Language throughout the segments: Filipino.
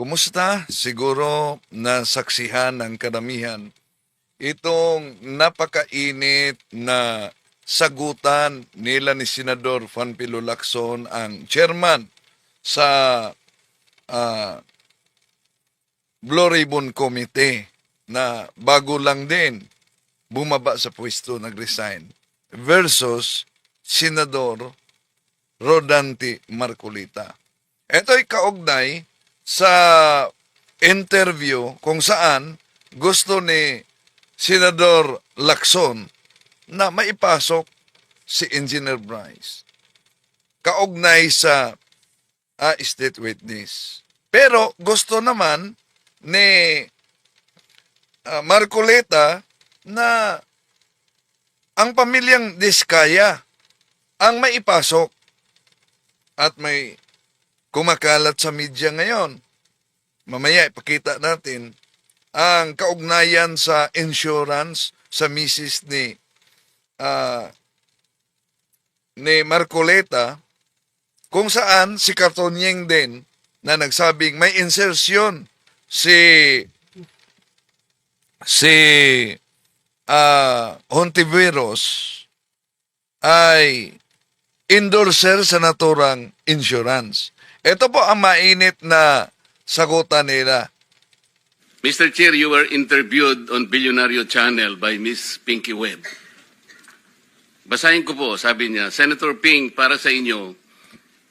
Kumusta? Siguro nasaksihan ng karamihan itong napakainit na sagutan nila ni Senador Juan Pilo Lacson, ang chairman sa ah, Blue Ribbon Committee na bago lang din bumaba sa pwesto, nag-resign versus Senador Rodante Marcolita. Ito'y kaugnay sa interview kung saan gusto ni Senador Lacson na maipasok si Engineer Bryce. Kaugnay sa ah, state witness. Pero gusto naman ni ah, Marcoleta na ang pamilyang Diskaya ang maipasok at may kumakalat sa media ngayon. Mamaya ipakita natin ang kaugnayan sa insurance sa misis ni ah, ni Marcoleta kung saan si Cartonyeng din na nagsabing may insertion si si ah Hontiveros ay endorser sa naturang insurance. Ito po ang mainit na sagutan nila. Mr. Chair, you were interviewed on Billionario Channel by Miss Pinky Webb. Basahin ko po, sabi niya, Senator Ping, para sa inyo,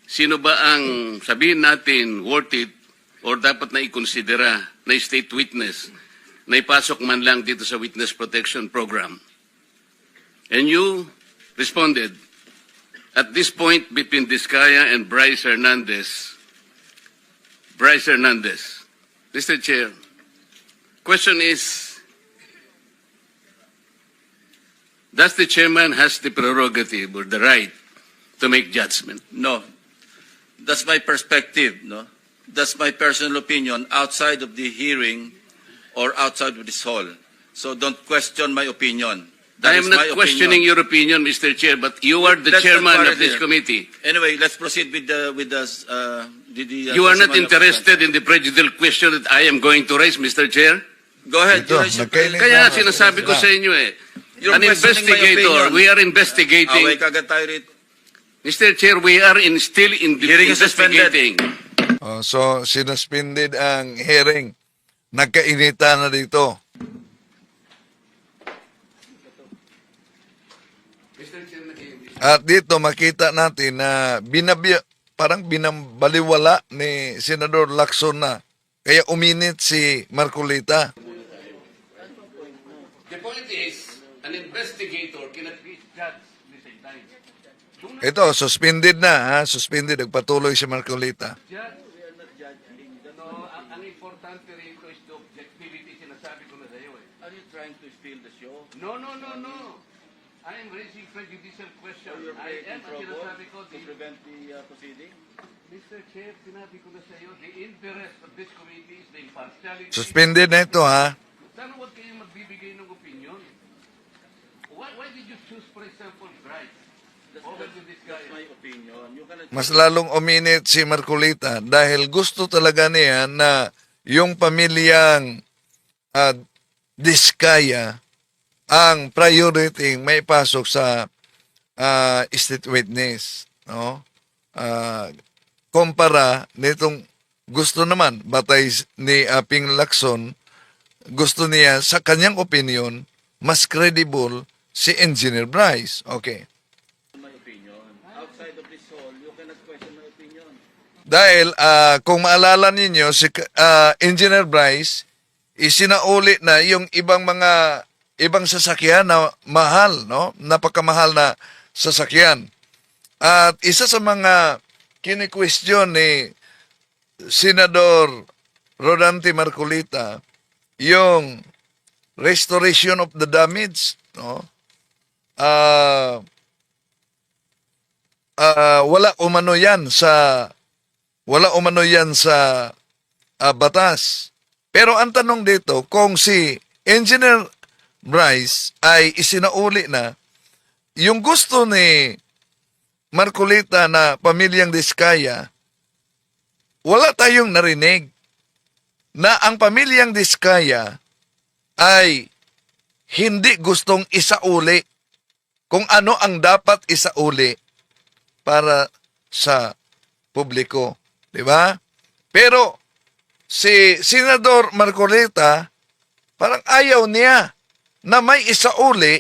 sino ba ang sabihin natin worth it or dapat na ikonsidera na state witness na ipasok man lang dito sa Witness Protection Program? And you responded, at this point between Discaya and Bryce Hernandez, Bryce Hernandez, Mr. Chair, question is, does the chairman has the prerogative or the right to make judgment? No. That's my perspective, no? That's my personal opinion outside of the hearing or outside of this hall. So don't question my opinion. That I is am my not questioning opinion. your opinion, Mr. Chair, but you are the not chairman of this here. committee. Anyway, let's proceed with the with the uh, uh, You are not interested in the prejudicial question that I am going to raise, Mr. Chair? Go ahead. Ito, your- Kaya Tama, sinasabi ko sila. sa inyo eh, You're an questioning my investigator, opinion. we are investigating. Away kagad tayo rito. Mr. Chair, we are in still in the Hearing is suspended. investigating. Oh, so, sinuspended ang hearing. Nagkainita na dito. At dito makita natin na binabya, parang binambaliwala ni Senador Lacson na kaya uminit si Marcolita. The point is, an investigator cannot be judged at the same time. Ito, suspended na ha, suspended. Nagpatuloy si Marcolita. Judge, no, ang, ang importante rito is the objectivity, sinasabi ko na sa iyo eh. Are you trying to steal the show? No, no, no, no. I am raising prejudicial question. You're I am, creating ang trouble sinasabi ko, to the, prevent the uh, proceeding? Mr. Chair, sinabi ko na sa iyo, the interest of this committee is the impartiality. Suspended na ito ha. Sana huwag kayong magbibigay ng opinion. Why, why did you choose, for example, cannot Mas lalong uminit si Marcolita dahil gusto talaga niya na yung pamilyang uh, Diskaya ang priority may pasok sa ah, state witness. No? Ah, kumpara nitong gusto naman, batay ni Aping Lacson, gusto niya sa kanyang opinion, mas credible si Engineer Bryce. Okay. my opinion. Outside of this hall, you cannot question my opinion. Dahil ah, kung maalala ninyo, si ah, Engineer Bryce, isinauli na yung ibang mga ibang sasakyan na mahal, no? Napakamahal na sasakyan. At isa sa mga kini-question ni Senador Rodante Marcolita, yung restoration of the damage, no? Ah ah, wala umano yan sa wala umano yan sa ah, batas. Pero ang tanong dito, kung si Engineer Bryce ay isinauli na, yung gusto ni Marcolita na pamilyang Diskaya, wala tayong narinig na ang pamilyang Diskaya ay hindi gustong isauli kung ano ang dapat isauli para sa publiko. Di ba? Pero si Senador Marcoleta parang ayaw niya na may isauli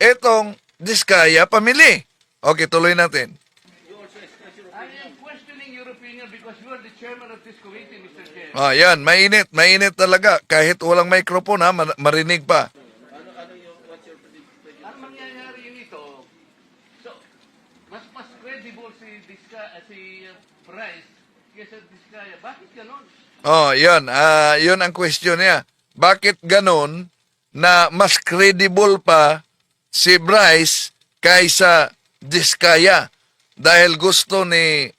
etong Diskaya pamili. Okay, tuloy natin. I am questioning your opinion because you are the chairman of this committee, Mr. Chair. Ah, yan, mainit, mainit talaga. Kahit walang microphone ha, mar- marinig pa. Ang mangyayari yun ito, so, mas mas credible si Diska, si uh, Bryce kaysa Diskaya. Bakit ganon? Oh, yun. Ah, yun ang question niya. Bakit ganon na mas credible pa si Bryce kaysa Diskaya? Dahil gusto ni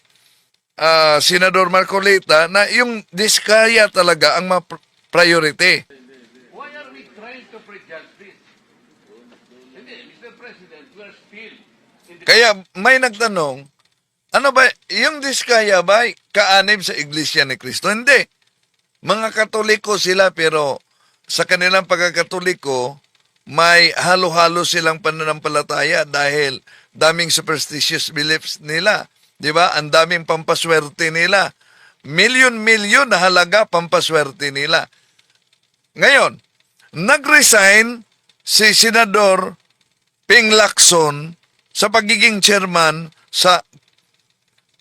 ah, Senador Marcolita na yung Diskaya talaga ang ma-priority. Why are we trying to prejudge this? Hindi, Mr. President, we are still. Kaya may nagtanong, ano ba, yung Diskaya ba kaanib sa Iglesia ni Cristo? Hindi. Mga Katoliko sila pero sa kanilang pagkakatoliko, may halo-halo silang pananampalataya dahil daming superstitious beliefs nila. Di ba? Ang daming pampaswerte nila. Milyon-milyon na halaga pampaswerte nila. Ngayon, nag-resign si Senador Ping Lacson sa pagiging chairman sa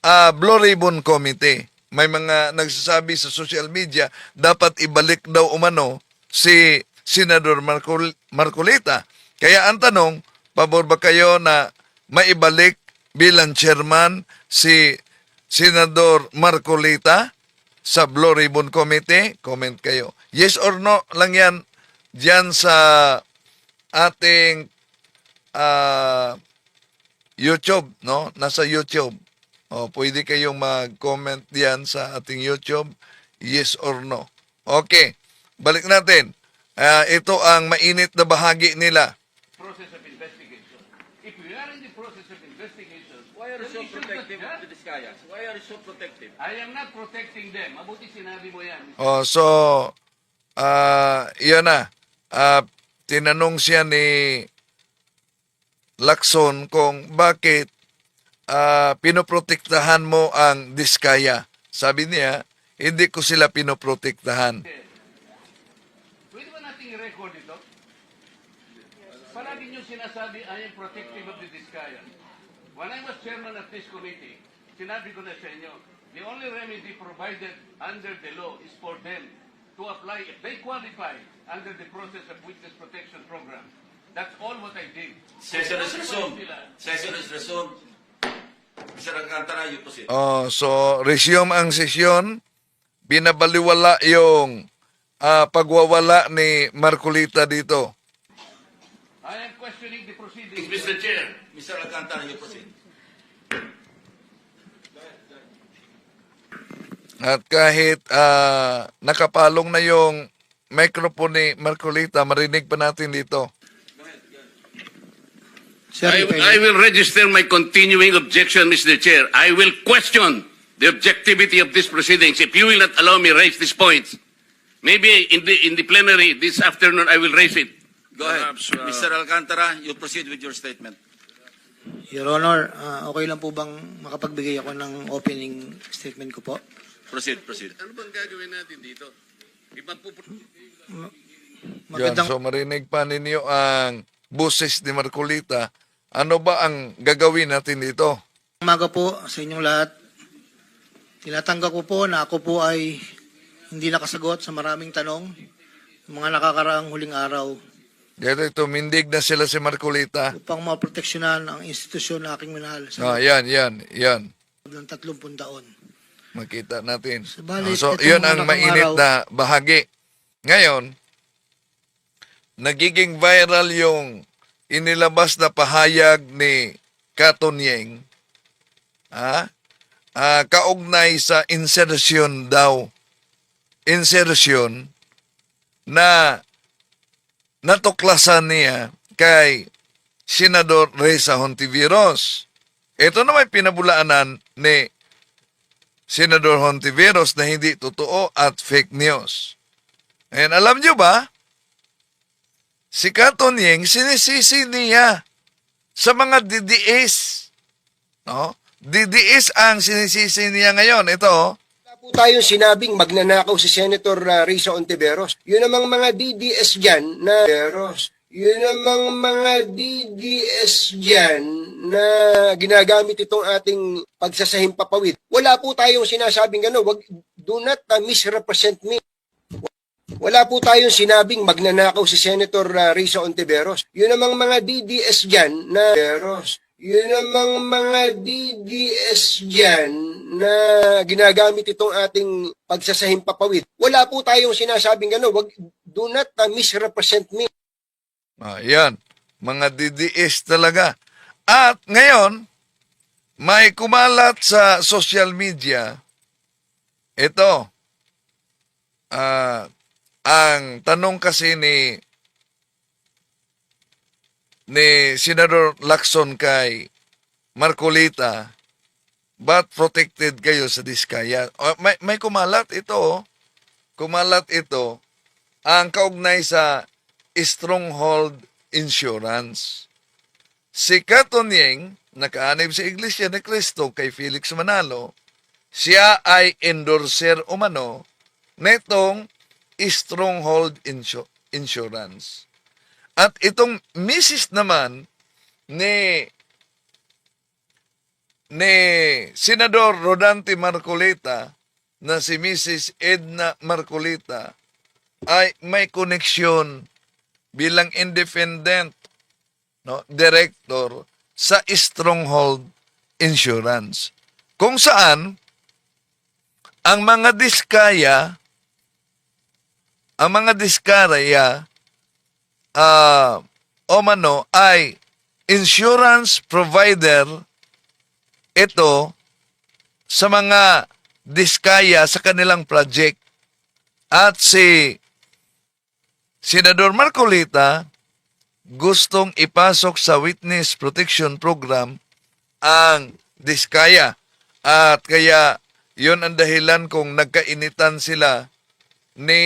ah, Blue Ribbon Committee. May mga nagsasabi sa social media, dapat ibalik daw umano si Senador Marcol- Marcolita. Kaya ang tanong, pabor ba kayo na maibalik bilang chairman si Senador Marcolita sa Blue Ribbon Committee? Comment kayo. Yes or no lang yan dyan sa ating ah, YouTube, no? Nasa YouTube. O, pwede kayong mag-comment diyan sa ating YouTube, yes or no. Okay, balik natin. Ah, ito ang mainit na bahagi nila. process of investigation. If we are in the process of investigation, Why are you so protective not- of the Discayas? Why are you so protective? I am not protecting them. Mabuti sinabi mo yan. O, so, ah, yun na. Ah, tinanong siya ni Lacson kung bakit ah, pinoprotektahan mo ang Diskaya. Sabi niya, hindi ko sila pinoprotektahan. Pwede sinasabi, I am protective of the Discaya. When I was chairman of this committee, sinabi ko na sa inyo, the only remedy provided under the law is for them to apply if they qualify under the process of witness protection program. That's all what I did. Session is resumed. Session is resumed. Mr. Alcantara, you proceed. Oh, so resume ang sesyon. Binabaliwala yung ah, pagwawala ni Marcolita dito. I am questioning the proceedings, Mr. Chair. Mr. Alcantara, you proceed. At kahit ah, nakapalong na yung microphone ni Marcolita, marinig pa natin dito. Sir, I I- will register my continuing objection, Mr. Chair. I will question the objectivity of these proceedings if you will not allow me raise these points. Maybe in the in the plenary this afternoon I will raise it. Go ahead. Perhaps, uh, Mr. Alcantara, you proceed with your statement. Your Honor, ah, okay lang po bang makapagbigay ako ng opening statement ko po? Proceed, proceed. Ano bang gagawin natin dito? Yan, Magandang, so marinig pa ninyo ang buses ni Marcolita. Ano ba ang gagawin natin dito? umaga po sa inyong lahat. Tinatanggap ko po na ako po ay hindi nakasagot sa maraming tanong mga nakakaraang huling araw Dito tumindig na sila si Marcolita. upang maproteksyonan ang institusyon na aking minahal Ah, sa yan, yan, yan. loob ng 30 taon. Makita natin. So, itong yun mga ang mainit nakang na bahagi. Ngayon, nagiging viral yung inilabas na pahayag ni Katonyeng ah, ah, kaugnay sa insertion daw. Insertion na natuklasan niya kay Senador Reza Hontiveros. Ito naman pinabulaanan ni Senador Hontiveros na hindi totoo at fake news. And alam nyo ba, si Katon Ying, sinisisi niya sa mga DDS. No? DDS ang sinisisi niya ngayon. Ito, oh. Po tayong sinabing magnanakaw si Senator uh, Risa Ontiveros. Yun namang mga DDS dyan na... Ontiveros. Yun namang mga DDS dyan na ginagamit itong ating pagsasahim papawid. Wala po tayong sinasabing gano'n. Wag, do not uh, misrepresent me. Wala po tayong sinabing magnanakaw si Senator uh, Risa Ontiveros. Yun namang mga DDS dyan na... Ontiveros. Yun namang mga DDS dyan na ginagamit itong ating pagsasahim papawid. Wala po tayong sinasabing gano'n. Wag, do not uh, misrepresent me. Ah, yan. Mga DDS talaga. At ngayon, may kumalat sa social media. Ito. Ah, ang tanong kasi ni ni Senador Lacson kay Marcolita, ba't protected kayo sa Diskaya? May, may kumalat ito. oh. Kumalat ito ang kaugnay sa Stronghold Insurance. Si Katonyeng, nakaanib sa Iglesia ni Cristo kay Felix Manalo, siya ay endorser umano netong Stronghold Insu- Insurance. At itong misis naman ni ni Senador Rodante Marcolita na si Mrs. Edna Marcolita ay may koneksyon bilang independent no, director sa Stronghold Insurance. Kung saan ang mga diskaya ang mga diskaraya ah o mano ay insurance provider ito sa mga diskaya sa kanilang project. At si Senador Marcolita gustong ipasok sa Witness Protection Program ang diskaya. At kaya yun ang dahilan kung nagkainitan sila ni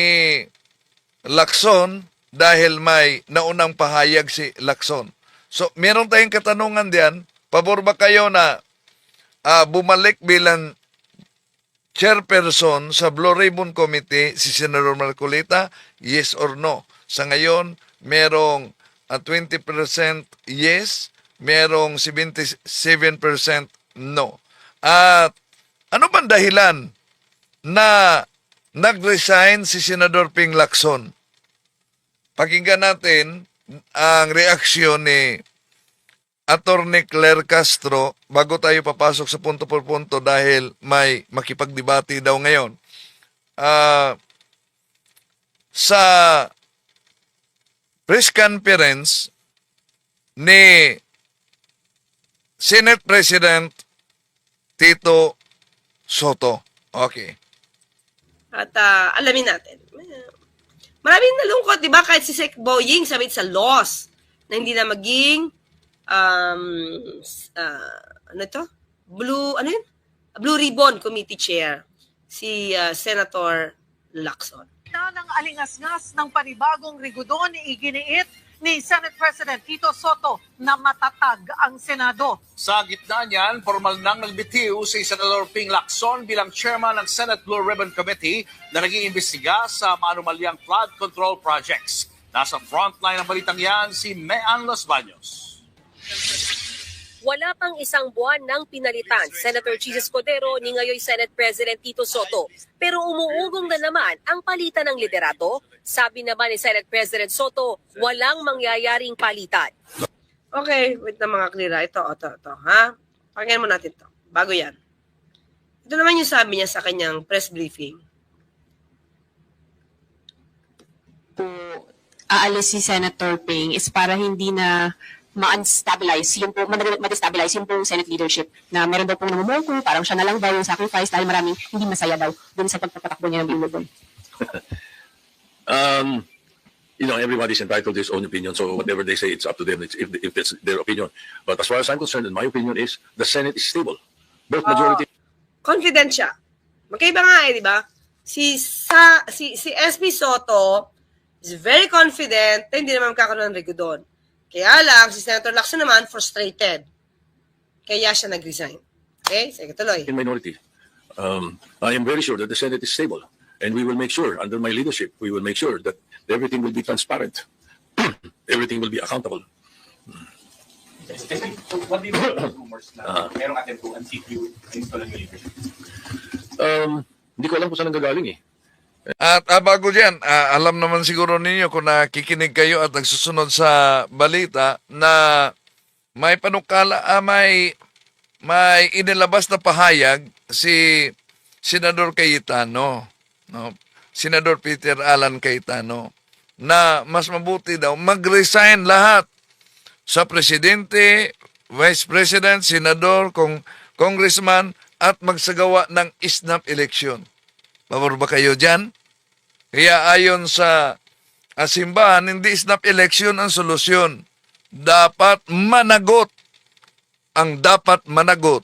Lacson dahil may naunang pahayag si Lacson. So, meron tayong katanungan diyan, pabor ba kayo na ah, bumalik bilang chairperson sa Blue Ribbon Committee si Senador Marcolita? Yes or no? Sa ngayon, merong ah, 20% yes, merong 77% no. At ano bang dahilan na nag-resign si Senador Ping Lacson? Pakinggan natin ang reaksyon ni Attorney Claire Castro bago tayo papasok sa punto por punto dahil may makipagdebate daw ngayon. Ah, sa press conference ni Senate President Tito Soto. Okay. At ah, alamin natin. Maraming nalungkot, di ba? Kahit si Sec Boying, sabi sa loss, na hindi na maging, um, ah, ano to? Blue, ano yun? Blue Ribbon Committee Chair, si ah, Senator Lacson. na ng alingasngas ng panibagong rigudon iginiit ni Senate President Tito Soto na matatag ang Senado. Sa gitna niyan, formal nang nagbitiw si Senador Ping Lacson bilang chairman ng Senate Blue Ribbon Committee na nag-iimbestiga sa maanumalyang flood control projects. Nasa frontline ng balitang yan si Mean Los Baños. Wala pang isang buwan nang pinalitan Senator Jesus Codero ni ngayon Senate President Tito Soto. Pero umuugong na naman ang palitan ng liderato. Sabi naman ni Senate President Soto, walang mangyayaring palitan. Okay, wait na mga klira. Ito, ito, ito, ha? Pakinggan mo natin to. Bago yan. Ito naman yung sabi niya sa kanyang press briefing. po aalis si Senator Ping is para hindi na ma-unstabilize, yung po, ma- ma-destabilize yung po Senate leadership na meron daw pong namumoko, parang siya na lang daw yung sacrifice dahil maraming hindi masaya daw dun sa pagpapatakbo niya ng Billboard. Um, you know, everybody's entitled to his own opinion. So whatever they say, it's up to them. It's, if, if it's their opinion. But as far as I'm concerned, in my opinion is the Senate is stable. Both majority Confident siya Magkaiba nga eh, di ba? Si, sa, si, si SP Soto is very confident na hindi naman magkakaroon ng regodon. Kaya lang, si Senator Lacson naman, frustrated. Kaya siya nag-resign. Okay? Sige, tuloy. in minority. Um, I am very sure that the Senate is stable, and we will make sure, under my leadership, we will make sure that everything will be transparent, everything will be accountable. What do you make of the rumors na merong atentuhan CQ install ng leadership? Um, hindi ko alam kung saan nanggagaling eh. At ah, bago dyan, ah, alam naman siguro ninyo kung nakikinig kayo at nagsusunod sa balita na may panukala, ah, may, may inilabas na pahayag si Senador Cayetano, no? Senador Peter Alan Cayetano, na mas mabuti daw mag-resign lahat sa presidente, vice president, senador, kong congressman at magsagawa ng snap election. Pabor ba kayo dyan? Kaya ayon sa ah, simbahan, hindi snap election ang solusyon. Dapat managot ang dapat managot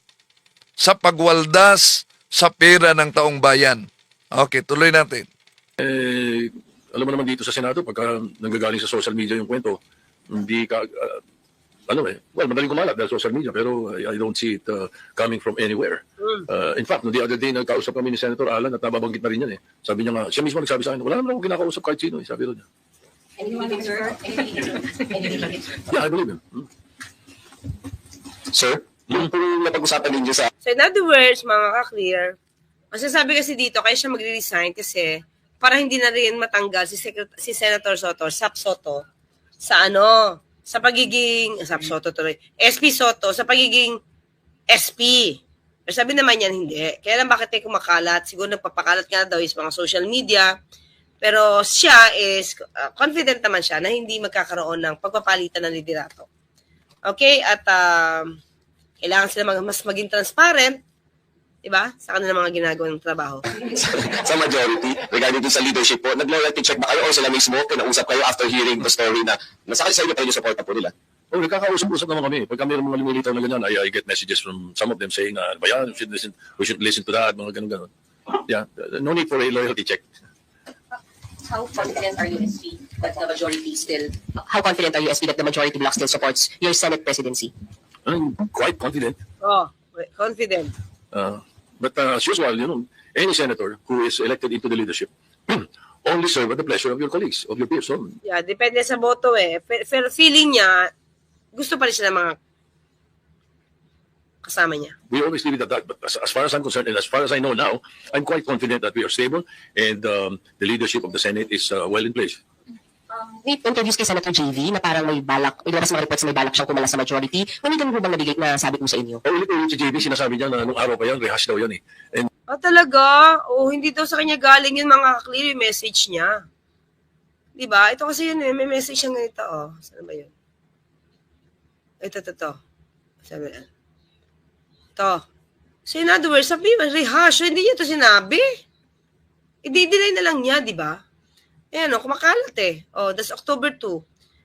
sa pagwaldas sa pera ng taong bayan. Okay, tuloy natin. Eh, alam mo naman dito sa Senado, pagka nanggagaling sa social media yung kwento, hindi ka, ah, ano eh, well, madaling kumalat dahil social media, pero I, I don't see it uh, coming from anywhere. Uh, in fact, no, the other day, nagkausap kami ni Senator Alan at nababanggit na rin yan eh. Sabi niya nga, siya mismo nagsabi sa akin, wala naman akong kinakausap kahit sino eh, sabi rin niya. Yeah, I believe him. Hmm. Sir, yung po napag-usapan ninyo sa So in other words, mga ka-clear, ang sasabi kasi dito, kaya siya magre-resign kasi para hindi na rin matanggal si, Secret- si Senator Soto, Sap Soto, sa ano, sa pagiging, Sap Soto tuloy, SP Soto, sa pagiging SP. Pero sabi naman yan, hindi. Kaya lang bakit tayo kumakalat? Siguro nagpapakalat nga daw is mga social media. Pero siya is, uh, confident naman siya na hindi magkakaroon ng pagpapalitan ng liderato. Okay? At um, kailangan sila mag- mas maging transparent, di ba? Sa kanilang mga ginagawang trabaho. sa majority regarding dun sa leadership po, nag-loyalty check ba kayo o sila mismo kinausap kayo after hearing the story na nasa kayo sa inyo pa yung support po nila? Oh, nagkakausap-usap naman kami. Pagka mayroong mga lumilitaw na ganyan, I, I get messages from some of them saying, uh, ba yan, we should listen, we should listen to that, mga ganun-ganun. Yeah, no need for a loyalty check. How confident are you, SP, that the majority still, how confident are you, SP, that the majority bloc still supports your Senate presidency? I'm quite confident. Oh, confident. Uh, but uh, as usual, you know, any senator who is elected into the leadership only serve at the pleasure of your colleagues, of your peers. So, Yeah, depende sa boto eh. Pero, pero feeling niya, gusto pa rin siya ng mga kasama niya. we always leave it at that. But as, as far as I'm concerned, and as far as I know now, I'm quite confident that we are stable and um, the leadership of the Senate is uh, well in place. May interviews kay Senator JV na parang may balak, ilabas mga reports na may balak siyang kumala sa majority. May ganun po bang nabigay na sabi ko sa inyo? O ulit-ulit si JB, sinasabi niya na nung araw pa yan, rehash daw yan eh. And Ah, talaga? Oh, hindi daw sa kanya galing yun mga clear yung message niya. Di ba? Ito kasi yun eh. May message siya ganito. Oh. Saan ba yun? Ito, ito, ito. Sabi yan. Ito. So in other words, sabi mo, rehash. So, hindi niya ito sinabi. I-deny na lang niya, di ba? Ayan, oh, kumakalat eh. Oh, that's October 2.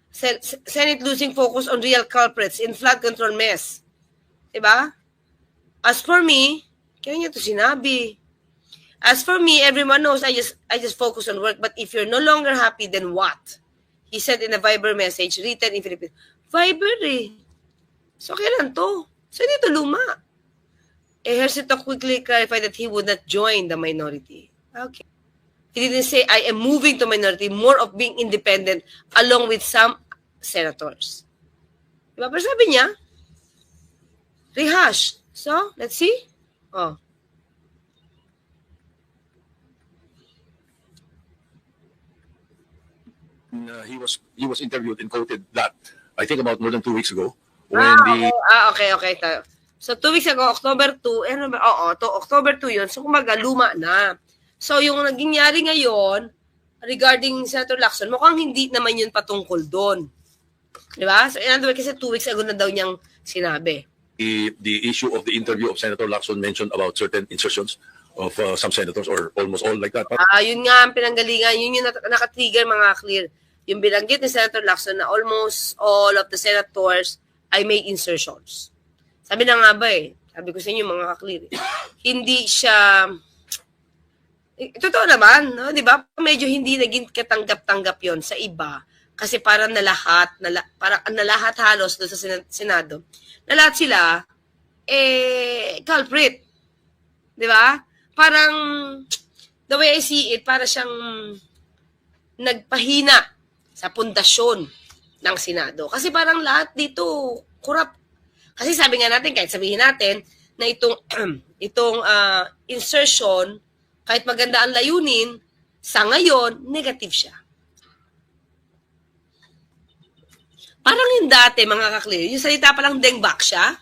Sen- Senate losing focus on real culprits in flood control mess. Diba? As for me, kaya niya to sinabi. As for me, everyone knows I just I just focus on work. But if you're no longer happy, then what? He said in a Viber message written in Philippines. Viber eh. So kailan to? So hindi to luma. Eh, Hercito quickly clarified that he would not join the minority. Okay. He didn't say, I am moving to minority, more of being independent along with some senators. Diba? Pero sabi niya, rehash. So, let's see. Oh. uh, he was he was interviewed and quoted that, I think about more than two weeks ago, when Ah, the okay. ah, okay, okay. So, two weeks ago, October 2, eh? Oo, to, October 2 yun. So, kumaga, luma na. So, yung naging nyari ngayon, regarding Senator Lacson, mukhang hindi naman yun patungkol doon. Di ba? So, in other words, kasi two weeks ago na daw niyang sinabi. the, the issue of the interview of Senator Lacson mentioned about certain insertions of uh, some senators or almost all like that. Ah, yun nga ang pinanggalingan, yun yung nakatrigger mga clear. Yung bilanggit ni Senator Lacson na almost all of the senators ay may insertions. Sabi na nga ba eh, sabi ko sa inyo mga clear, hindi siya Eh, Totoo naman, no? 'di ba? Medyo hindi naging katanggap-tanggap 'yon sa iba kasi parang na lahat, na, parang na lahat halos doon sa Sena- Senado. Na lahat sila eh culprit. 'Di ba? Parang the way I see it, para siyang nagpahina sa pundasyon ng Senado. Kasi parang lahat dito kurap. Kasi sabi nga natin, kahit sabihin natin na itong itong ah, insertion, kahit maganda ang layunin, sa ngayon, negative siya. Parang yung dati, mga kaklear, yung salita palang dengbak siya,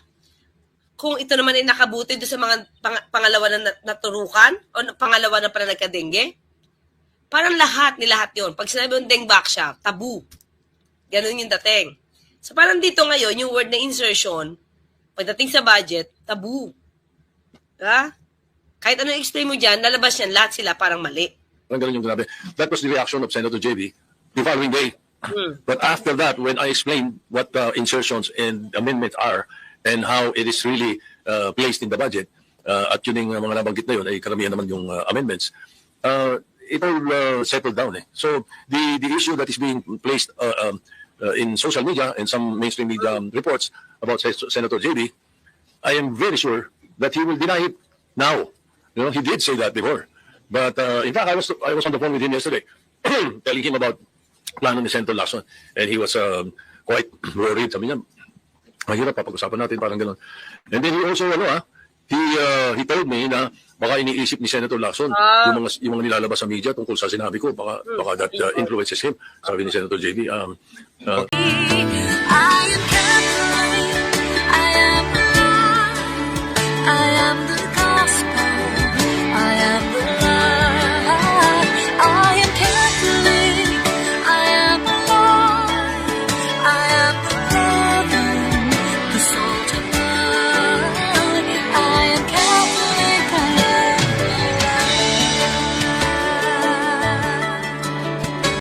kung ito naman ay nakabuti doon sa mga pang- pangalawa na nat- naturukan o pangalawa na pala nagka-dengue, parang lahat ni lahat yon Pag sinabi yung dengbak siya, tabu. Ganun yung dating. So parang dito ngayon, yung word na insertion, pagdating sa budget, tabu. Diba? Kahit ano explain mo dyan, lalabas yan, lahat sila parang mali. Parang ganun yung grabe. That was the reaction of Senator JB the following day. Hmm. But after that, when I explained what the insertions and amendments are and how it is really uh, placed in the budget, uh, at yun yung mga nabanggit na yun, ay karamihan naman yung uh, amendments, uh, it all uh, settled down. Eh. So the, the issue that is being placed uh, um, uh, in social media and some mainstream media um, reports about Sen- Senator JB, I am very sure that he will deny it now. You know, he did say that before. But uh, in fact, I was I was on the phone with him yesterday, telling him about plano ni Senator Lacson, and he was um, quite worried. Sabi niya, mahirap papag-usapan natin, parang gano'n. And then he also, ano ah, he, uh, he told me na baka iniisip ni Senator Lacson Ah. yung mga yung mga nilalabas sa media tungkol sa sinabi ko, baka, baka that uh, influences him. Sabi ni Senator JB, um, uh, I am